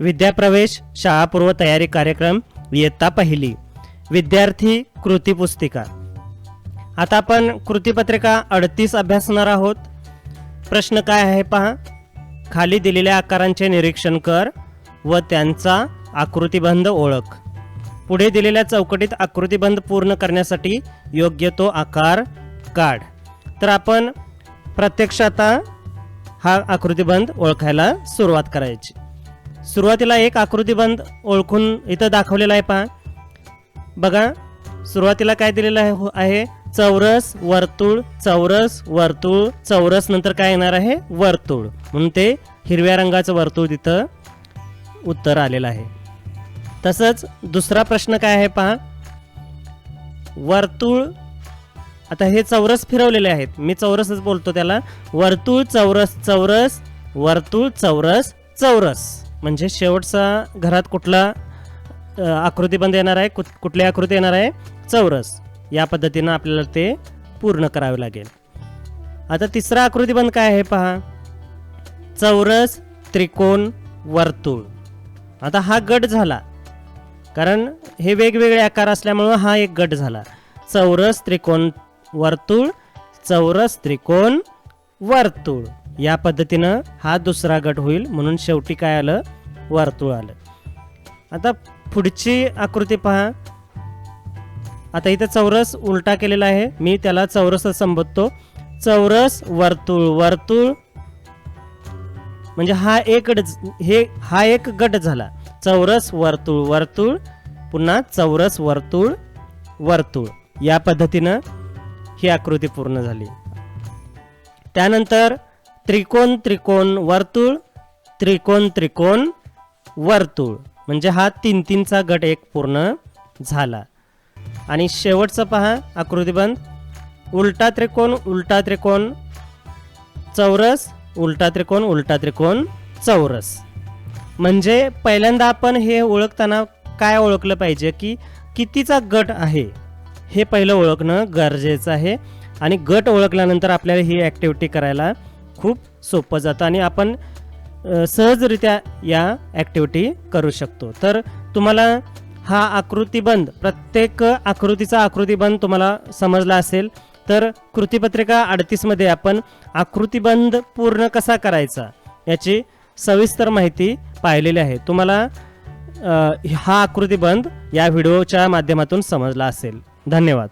विद्याप्रवेश शाळापूर्व तयारी कार्यक्रम इयत्ता पहिली. विद्यार्थी कृती पुस्तिका. आता आपण कृतीपत्रिका अडतीस अभ्यासणार आहोत. प्रश्न काय आहे पहा. खाली दिलेल्या आकारांचे निरीक्षण कर व त्यांचा आकृतीबंध ओळख. पुढे दिलेल्या चौकटीत आकृतीबंध पूर्ण करण्यासाठी योग्य तो आकार काढ. तर आपण प्रत्यक्ष आता हा आकृतीबंध ओळखायला सुरुवात करायची. सुरुवातीला एक आकृतीबंध ओळखून इथं दाखवलेला आहे पहा. बघा सुरुवातीला काय दिलेलं आहे हो- आहे? चौरस वर्तुळ चौरस वर्तुळ चौरस नंतर काय येणार आहे? वर्तुळ. म्हणून ते हिरव्या रंगाचं वर्तुळ तिथं उत्तर आलेलं आहे. तसंच दुसरा प्रश्न काय आहे पहा? वर्तुळ आता हे चौरस फिरवलेले आहेत. मी चौरसच बोलतो त्याला. वर्तुळ चौरस चौरस वर्तुळ चौरस चौरस. म्हणजे शेवटचा घरात कुठला आकृतीबंध येणार आहे कुठ कुठली आकृती येणार आहे? चौरस. या पद्धतीनं आपल्याला ते पूर्ण करावे लागेल. आता तिसरा आकृतीबंध काय आहे पहा. चौरस त्रिकोण वर्तुळ. आता हा गट झाला. कारण हे वेगवेगळे आकार असल्यामुळं हा एक गट झाला. चौरस त्रिकोण वर्तुळ चौरस त्रिकोण वर्तुळ. या पद्धतीनं हा दुसरा गट होईल म्हणून शेवटी काय आलं? वर्तुळ आलं. आता पुढची आकृती पहा. आता इथं चौरस उलटा केलेला आहे. मी त्याला चौरस संबोधतो. चौरस वर्तुळ वर्तुळ. म्हणजे हा एक हे हा एक गट झाला. चौरस वर्तुळ वर्तुळ. पुन्हा चौरस वर्तुळ वर्तुळ. या पद्धतीनं ही आकृती पूर्ण झाली. त्यानंतर त्रिकोण त्रिकोण वर्तुळ त्रिकोण त्रिकोण वर्तुळ. म्हणजे हा तीन तीनचा गट एक पूर्ण झाला. आणि शेवटचं पहा आकृतीबंध उलटा त्रिकोण उलटा त्रिकोण चौरस उलटा त्रिकोण उलटा त्रिकोण चौरस. म्हणजे पहिल्यांदा आपण हे ओळखताना काय ओळखलं पाहिजे की कितीचा गट आहे हे पहिलं ओळखणं गरजेचं आहे. आणि गट ओळखल्यानंतर आपल्याला ही ॲक्टिव्हिटी करायला खूप सोपं जातं आणि आपण सहजरित्या या ॲक्टिव्हिटी करू शकतो. तर तुम्हाला हा आकृतीबंध प्रत्येक आकृतीचा आकृतीबंध तुम्हाला समजला असेल. तर कृतीपत्रिका अडतीसमध्ये आपण आकृतीबंध पूर्ण कसा करायचा याची सविस्तर माहिती पाहिलेली आहे. तुम्हाला हा आकृतीबंध या व्हिडिओच्या माध्यमातून समजला असेल. धन्यवाद.